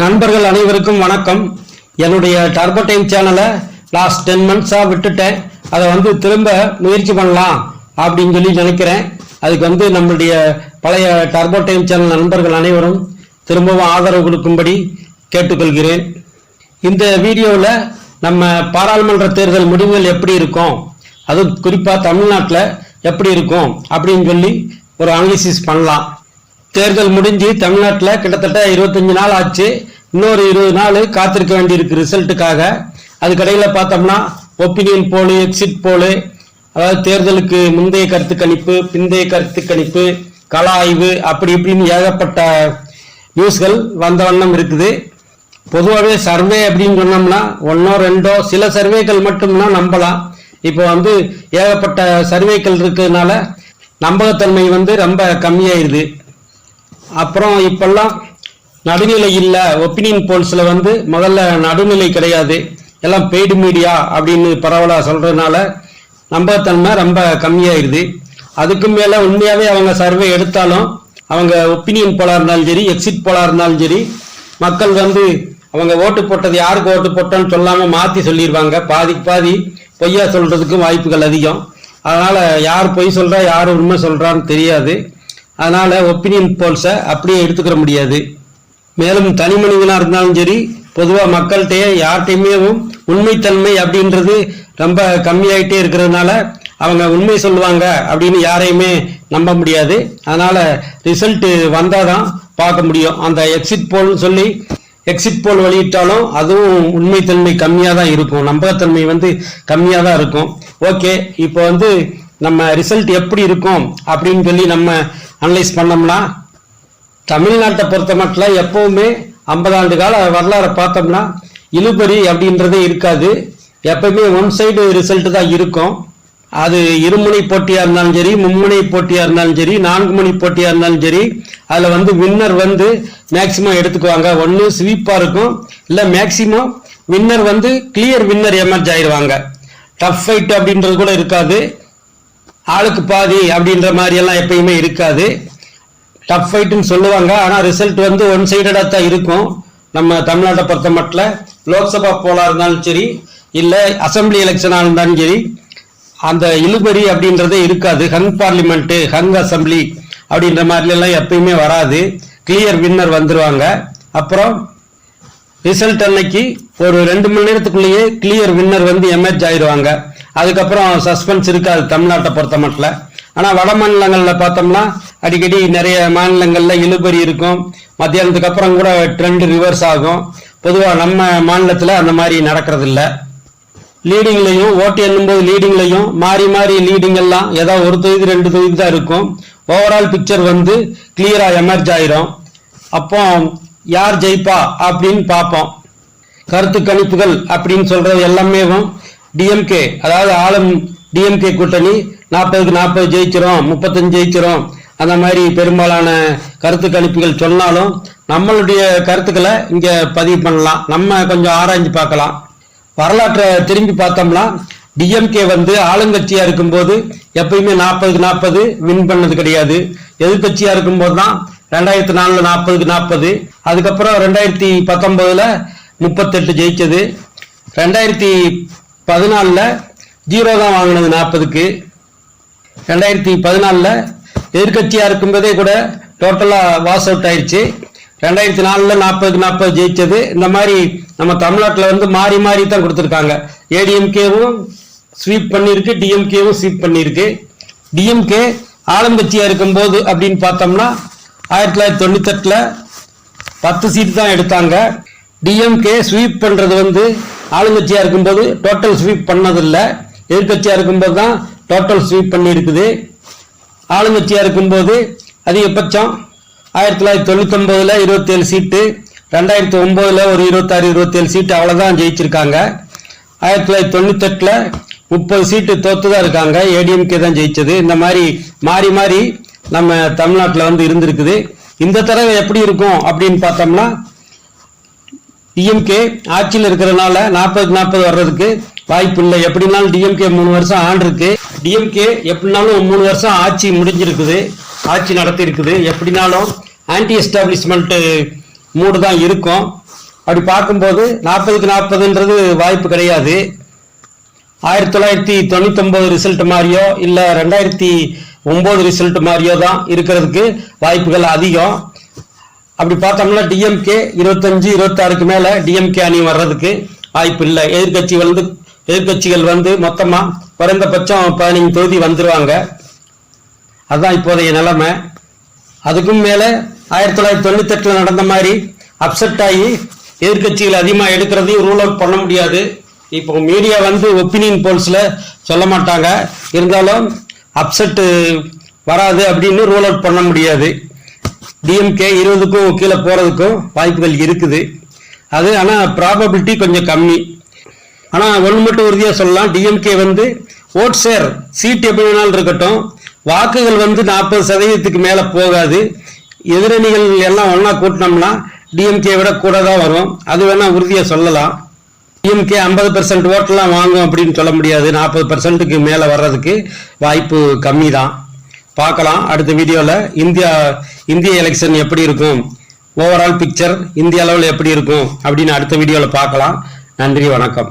நண்பர்கள் அனைவருக்கும் வணக்கம். என்னுடைய டர்போ டைம் சேனலை லாஸ்ட் டென் மந்த்ஸாக விட்டுட்டேன். அதை வந்து திரும்ப முயற்சி பண்ணலாம் அப்படின்னு சொல்லி நினைக்கிறேன். அதுக்கு வந்து நம்மளுடைய பழைய டர்போ டைம் சேனல் நண்பர்கள் அனைவரும் திரும்பவும் ஆதரவு கொடுக்கும்படி கேட்டுக்கொள்கிறேன். இந்த வீடியோவில் நம்ம பாராளுமன்ற தேர்தல் முடிவுகள் எப்படி இருக்கும்? அது குறிப்பாக தமிழ்நாட்டில் எப்படி இருக்கும்? அப்படின்னு சொல்லி ஒரு அனாலிசிஸ் பண்ணலாம். தேர்தல் முடிஞ்சு தமிழ்நாட்டில் கிட்டத்தட்ட இருபத்தஞ்சு நாள் ஆச்சு. இன்னொரு இருபது நாள் காத்திருக்க வேண்டியிருக்கு ரிசல்ட்டுக்காக. அதுக்கடையில் பார்த்தோம்னா ஒப்பீனியன் போலு எக்ஸிட் போலு அதாவது தேர்தலுக்கு முந்தைய கருத்து கணிப்பு பிந்தைய கருத்து கணிப்பு கள ஆய்வு அப்படி இப்படின்னு ஏகப்பட்ட நியூஸ்கள் வந்த வண்ணம் இருக்குது. பொதுவாகவே சர்வே அப்படின்னு சொன்னோம்னா ஒன்றோ ரெண்டோ சில சர்வேக்கள் மட்டும்னா நம்பலாம். இப்போ வந்து ஏகப்பட்ட சர்வேக்கள் இருக்கிறதுனால நம்பகத்தன்மை வந்து ரொம்ப கம்மியாயிருது. அப்புறம் இப்பெல்லாம் நடுநிலை இல்லை ஒப்பீனியன் போல்ஸில் வந்து முதல்ல நடுநிலை கிடையாது. எல்லாம் பெய்டு மீடியா அப்படின்னு பரவலாக சொல்கிறதுனால நம்பகத்தன்மை ரொம்ப கம்மியாயிருது. அதுக்கு மேலே உண்மையாகவே அவங்க சர்வே எடுத்தாலும் அவங்க ஒப்பீனியன் போலாக இருந்தாலும் சரி எக்ஸிட் போலாக இருந்தாலும் சரி மக்கள் வந்து அவங்க ஓட்டு போட்டது யாருக்கு ஓட்டு போட்டோன்னு சொல்லாமல் மாற்றி சொல்லிடுவாங்க பாதிக்கு பாதி பொய்யா சொல்கிறதுக்கும் வாய்ப்புகள் அதிகம். அதனால் யார் பொய் சொல்கிறா யார் உண்மை சொல்கிறான்னு தெரியாது. அதனால் ஒப்பீனியன் போல்ஸை அப்படியே எடுத்துக்கிற முடியாது. மேலும் தனி மனிதனாக இருந்தாலும் சரி பொதுவாக மக்கள்கிட்டயே யார்கிட்டையுமே உண்மைத்தன்மை அப்படின்றது ரொம்ப கம்மியாயிட்டே இருக்கிறதுனால அவங்க உண்மை சொல்லுவாங்க அப்படின்னு யாரையுமே நம்ப முடியாது. அதனால் ரிசல்ட்டு வந்தால் தான் பார்க்க முடியும். அந்த எக்ஸிட் போல்னு சொல்லி எக்ஸிட் போல் வெளியிட்டாலும் அதுவும் உண்மைத்தன்மை கம்மியாக தான் இருக்கும். நம்பகத்தன்மை வந்து கம்மியாக தான் இருக்கும். ஓகே இப்போ வந்து நம்ம ரிசல்ட் எப்படி இருக்கும் அப்படின்னு சொல்லி நம்ம அனலைஸ் பண்ணோம்னா தமிழ்நாட்டை பொறுத்த மட்டும் எப்பவுமே ஐம்பது ஆண்டு கால வரலாறை பார்த்தோம்னா இழுபறி அப்படின்றதே இருக்காது. எப்பவுமே ஒன் சைடு ரிசல்ட் தான் இருக்கும். அது இருமுனை போட்டியாக இருந்தாலும் சரி மும்முனை போட்டியாக இருந்தாலும் சரி நான்கு மணி போட்டியாக இருந்தாலும் சரி அதில் வந்து வின்னர் வந்து மேக்சிமம் எடுத்துக்குவாங்க. ஒன்று ஸ்வீப்பாக இருக்கும். இல்லை மேக்சிமம் வின்னர் வந்து கிளியர் வின்னர் எமர்ஜ் ஆயிடுவாங்க டஃப் ஃபைட் அப்படின்றது கூட இருக்காது. ஆளுக்கு பாதி அப்படின்ற மாதிரி எல்லாம் எப்பயுமே இருக்காது. டஃப் ஃபைட்டுன்னு சொல்லுவாங்க. ஆனால் ரிசல்ட் வந்து ஒன் சைடடாக தான் இருக்கும். நம்ம தமிழ்நாட்டை பொறுத்த மட்டும் லோக்சபா போலா இருந்தாலும் சரி இல்லை அசம்பிளி எலெக்ஷனாக இருந்தாலும் சரி அந்த இழுபறி அப்படின்றதே இருக்காது. ஹங் பார்லிமெண்ட்டு ஹங் அசம்பிளி அப்படின்ற மாதிரிலாம் எப்பயுமே வராது. கிளியர் வின்னர் வந்துடுவாங்க அப்புறம் ரிசல்ட் அன்னைக்கு ஒரு ரெண்டு மணி நேரத்துக்குள்ளேயே கிளியர் வின்னர் வந்து எமர்ஜ் ஆயிடுவாங்க. அதுக்கப்புறம் சஸ்பென்ஸ் இருக்காது தமிழ்நாட்டை பொறுத்த மட்டும் ஆனால் வட மாநிலங்களில் பார்த்தோம்னா அடிக்கடி நிறைய மாநிலங்களில் இழுபறி இருக்கும். மத்தியானத்துக்கு அப்புறம் கூட ட்ரெண்ட் ரிவர்ஸ் ஆகும். பொதுவாக நம்ம மாநிலத்தில் அந்த மாதிரி நடக்கிறதில்ல. லீடிங்லையும் ஓட்டு எண்ணும்போது லீடிங்லையும் மாறி மாறி லீடிங் எல்லாம் ஏதாவது ஒரு தொகுதி ரெண்டு தொகுதி தான் இருக்கும். ஓவரால் பிக்சர் வந்து கிளியராக எமர்ஜ் ஆயிரும். அப்போ யார் ஜெயிப்பா அப்படின்னு பார்ப்போம். கருத்து கணிப்புகள் அப்படின்னு சொல்றது எல்லாமே டிஎம்கே அதாவது ஆளும் டிஎம்கே கூட்டணி நாற்பதுக்கு நாற்பது ஜெயிச்சிரும் முப்பத்தஞ்சு ஜெயிச்சிரும். அந்த மாதிரி பெரும்பாலான கருத்து கணிப்புகள் சொன்னாலும் நம்மளுடைய கருத்துக்களை இங்கே பதிவு பண்ணலாம். நம்ம கொஞ்சம் ஆராய்ஞ்சு பார்க்கலாம். வரலாற்றை திரும்பி பார்த்தோம்னா டிஎம்கே வந்து ஆளுங்கட்சியாக இருக்கும்போது எப்பயுமே நாற்பதுக்கு நாற்பது வின் பண்ணது கிடையாது. எதிர்கட்சியாக இருக்கும்போது தான் ரெண்டாயிரத்தி நாலில் நாற்பதுக்கு நாற்பது அதுக்கப்புறம் ரெண்டாயிரத்தி பத்தொம்போதில் முப்பத்தெட்டு ஜெயிச்சது. ரெண்டாயிரத்தி பதினாலில் ஜீரோ தான் வாங்கினது நாற்பதுக்கு. ரெண்டாயிரத்தி பதினாலில் எதிர்கட்சியாக இருக்கும்போதே கூட டோட்டலாக வாஸ் அவுட் ஆயிடுச்சு ரெண்டாயிரத்தி நாலில் நாற்பதுக்கு நாற்பது ஜெயித்தது இந்த மாதிரி நம்ம தமிழ்நாட்டில் வந்து மாறி மாறி தான் கொடுத்துருக்காங்க. ஏடிஎம்கேவும் ஸ்வீப் பண்ணியிருக்கு டிஎம்கேவும் ஸ்வீப் பண்ணியிருக்கு. டிஎம்கே ஆளுங்கட்சியாக இருக்கும்போது அப்படின்னு பார்த்தோம்னா ஆயிரத்தி தொள்ளாயிரத்தி தொண்ணூத்தெட்டில் பத்து சீட்டு தான் எடுத்தாங்க. டிஎம்கே ஸ்வீப் பண்ணுறது வந்து ஆளுங்கட்சியாக இருக்கும்போது டோட்டல் ஸ்வீப் பண்ணதில்லை. எதிர்கட்சியாக இருக்கும்போது தான் டோட்டல் ஸ்வீப் பண்ணியிருக்குது. ஆளுங்கட்சியாக இருக்கும்போது அதிகபட்சம் ஆயிரத்தி தொள்ளாயிரத்தி தொண்ணூத்தொம்பதில் இருபத்தேழு சீட்டு ரெண்டாயிரத்தி ஒம்போதில் ஒரு இருபத்தாறு இருபத்தேழு சீட்டு அவ்வளோதான் ஜெயிச்சிருக்காங்க. ஆயிரத்தி தொள்ளாயிரத்தி தொண்ணூத்தெட்டில் முப்பது சீட்டு தோத்து தான் இருக்காங்க ஏடிஎம்கே தான் ஜெயிச்சது. இந்த மாதிரி மாறி மாறி நம்ம தமிழ்நாட்டில் வந்து இருந்திருக்குது. இந்த தடவை எப்படி இருக்கும் அப்படின்னு பார்த்தோம்னா டிஎம்கே ஆட்சியில் இருக்கிறதுனால நாற்பதுக்கு நாற்பது வர்றதுக்கு வாய்ப்பு இல்லை. எப்படினாலும் டிஎம்கே மூணு வருஷம் ஆண்டிருக்கு டிஎம்கே எப்படினாலும் மூணு வருஷம் ஆட்சி முடிஞ்சிருக்குது. ஆட்சி நடத்தி இருக்குது எப்படினாலும் ஆன்டி எஸ்டாப்ளிஷ்மெண்ட் மூடு தான் இருக்கும். அப்படி பார்க்கும்போது நாற்பதுக்கு நாற்பதுன்றது வாய்ப்பு கிடையாது. ஆயிரத்தி தொள்ளாயிரத்தி தொண்ணூத்தொம்பது ரிசல்ட் மாதிரியோ இல்லை ரெண்டாயிரத்தி ஒம்பது ரிசல்ட் மாதிரியோ தான் இருக்கிறதுக்கு வாய்ப்புகள் அதிகம். அப்படி பார்த்தோம்னா டிஎம்கே இருபத்தஞ்சு இருபத்தாறுக்கு மேல டிஎம்கே அணி வர்றதுக்கு வாய்ப்பு இல்லை. எதிர்கட்சி வந்து எதிர்கட்சிகள் வந்து மொத்தமா குறைந்தபட்சம் பதினைஞ்சு தொகுதி வந்துருவாங்க. அதுதான் இப்போதைய நிலைமை. அதுக்கும் மேல ஆயிரத்தி தொள்ளாயிரத்தி தொண்ணூத்தெட்டுல நடந்த மாதிரி அப்செட் ஆகி எதிர்க்கட்சிகள் அதிகமாக எடுக்கிறதையும் ரூல் அவுட் பண்ண முடியாது. இப்போ மீடியா வந்து ஒப்பீனியன் போல்ஸில் சொல்ல மாட்டாங்க. இருந்தாலும் அப்செட்டு வராது அப்படின்னு ரூல் அவுட் பண்ண முடியாது. டிஎம்கே இருபதுக்கும் கீழே போகிறதுக்கும் வாய்ப்புகள் இருக்குது. அது ஆனால் ப்ராபபிலிட்டி கொஞ்சம் கம்மி. ஆனால் ஒன்று மட்டும் உறுதியாக சொல்லலாம். டிஎம்கே வந்து ஓட் ஷேர் சீட் எப்படி வேணாலும் இருக்கட்டும். வாக்குகள் வந்து நாற்பது சதவீதத்துக்கு மேலே போகாது. எதிரணிகள் எல்லாம் ஒன்றா கூட்டினோம்னா டிஎம்கே விட கூட தான் வரும். அது வேணால் உறுதியாக சொல்லலாம். டிஎம்கே ஐம்பது பர்சன்ட் ஓட்டெல்லாம் வாங்கும் அப்படின்னு சொல்ல முடியாது. நாற்பது பர்சன்ட்டுக்கு மேலே வர்றதுக்கு வாய்ப்பு கம்மி தான் பார்க்கலாம். அடுத்த வீடியோவில் இந்தியா இந்திய எலெக்ஷன் எப்படி இருக்கும்? ஓவரால் பிக்சர் இந்திய அளவில் எப்படி இருக்கும்? அப்படின்னு அடுத்த வீடியோவில் பார்க்கலாம். நன்றி வணக்கம்.